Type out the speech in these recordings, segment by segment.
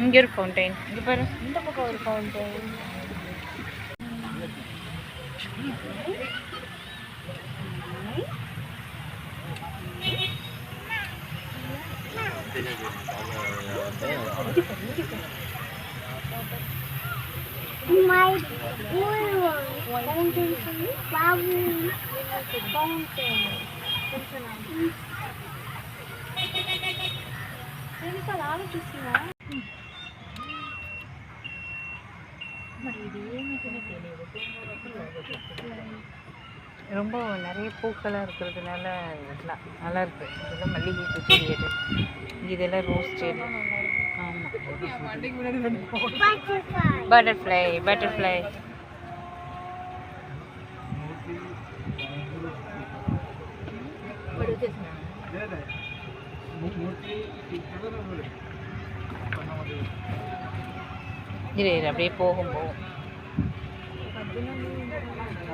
இங்க ஒரு ஃபவுண்டைன் இங்க பாரு இந்த பக்கம் ஒரு fountain My blue My fountain, fountain. எனக்கு அது ரொம்ப நிறைய பூக்களாக இருக்கிறதுனால நல்லா இருக்கு இதெல்லாம் மல்லிகை பூ செடி இதெல்லாம் ரோஸ் செடி ஆமாம் Butterfly. பட்டர்ஃப்ளை பட்டர்ஃப்ளை இரு இரு அப்படியே போகும் போகும்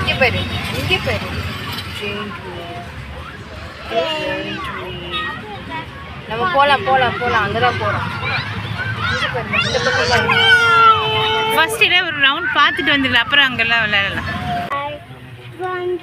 இங்கே பாரு இங்கே பாரு. நம்ம போகலாம் போகலாம் போகலாம் அங்கே தான் போகிறோம் ஃபர்ஸ்ட் இல்லை ஒரு ரவுண்ட் பார்த்துட்டு வந்துடலாம் அப்புறம் அங்கெல்லாம் விளையாடலாம். I want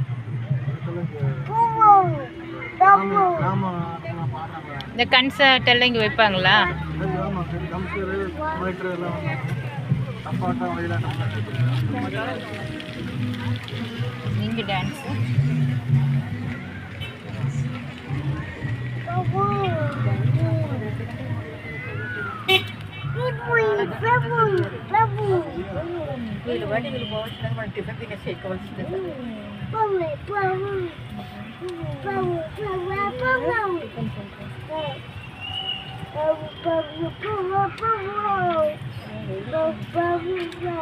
இந்த கன்சர்ட் எல்லாம் இங்கே வைப்பாங்களா? நீங்கள் டான்ஸு கம்ப்யூட்டரு கம்ப்யூட்டர் எல்லாம் தப்பாட்டம் வயலாட்டம் நீங்கள்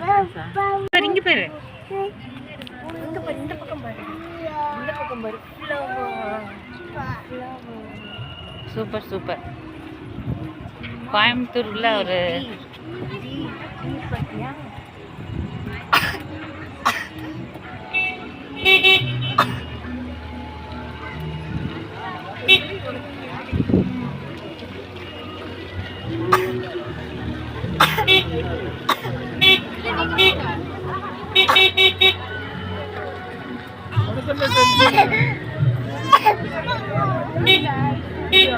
டான்ஸு பாரு இங்கே பாரு இந்த பாரு இந்த பக்கம் பாரு இந்த பக்கம் பாரு ஃப்ளவர் சூப்பர் சூப்பர் கோயம்புத்தூரில் ஒரு பாத்தியா 需